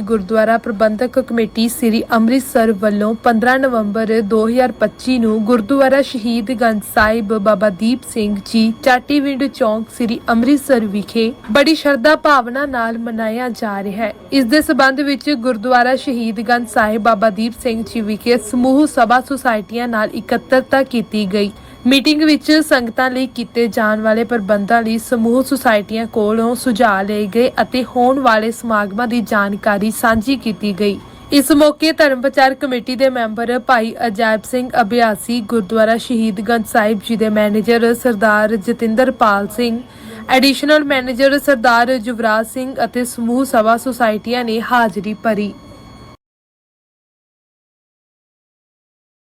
ਗੁਰਦੁਆਰਾ ਪ੍ਰਬੰਧਕ committee Sri Amritsar ਵੱਲੋਂ 15 ਨਵੰਬਰ 2025 ਨੂੰ ਗੁਰਦੁਆਰਾ ਸ਼ਹੀਦ ਗੰਜ ਸਾਹਿਬ ਬਾਬਾ ਦੀਪ ਸਿੰਘ ਜੀ ਚਾਟੀਵਿੰਡ ਚੌਂਕ ਸ੍ਰੀ ਅੰਮ੍ਰਿਤਸਰ ਵਿਖੇ ਬੜੀ ਸ਼ਰਧਾ ਭਾਵਨਾ ਨਾਲ ਮਨਾਇਆ ਜਾ ਰਿਹਾ ਹੈ। ਇਸ ਦੇ ਸਬੰਧ ਵਿੱਚ ਗੁਰਦੁਆਰਾ ਸ਼ਹੀਦ ਗੰਜ ਸਾਹਿਬ ਬਾਬਾ ਦੀਪ ਸਿੰਘ ਜੀ ਵਿਖੇ ਸਮੂਹ ਸਭਾ ਸੁਸਾਇਟੀਆਂ ਨਾਲ ਇਕੱਤਰਤਾ ਕੀਤੀ ਗਈ। ਮੀਟਿੰਗ ਵਿੱਚ ਸੰਗਤਾਂ ਲਈ ਕੀਤੇ ਜਾਣ ਵਾਲੇ ਪ੍ਰਬੰਧਾਂ ਲਈ ਸਮੂਹ ਸੁਸਾਇਟੀਆਂ ਕੋਲੋਂ ਸੁਝਾਅ ਲਏ ਗਏ ਅਤੇ ਹੋਣ ਵਾਲੇ ਸਮਾਗਮਾਂ ਦੀ ਜਾਣਕਾਰੀ ਸਾਂਝੀ ਕੀਤੀ ਗਈ। ਇਸ ਮੌਕੇ ਧਰਮ ਪ੍ਰਚਾਰ ਕਮੇਟੀ ਦੇ ਮੈਂਬਰ ਭਾਈ ਅਜਾਇਬ ਸਿੰਘ ਅਭਿਆਸੀ, ਗੁਰਦੁਆਰਾ ਸ਼ਹੀਦਗੰਜ ਸਾਹਿਬ ਜੀ ਦੇ manager Sardar Jatinderpal Singh, additional manager Sardar Juvraj Singh ਅਤੇ ਸਮੂਹ ਸਭਾ ਸੁਸਾਇਟੀਆਂ ਨੇ ਹਾਜ਼ਰੀ ਭਰੀ।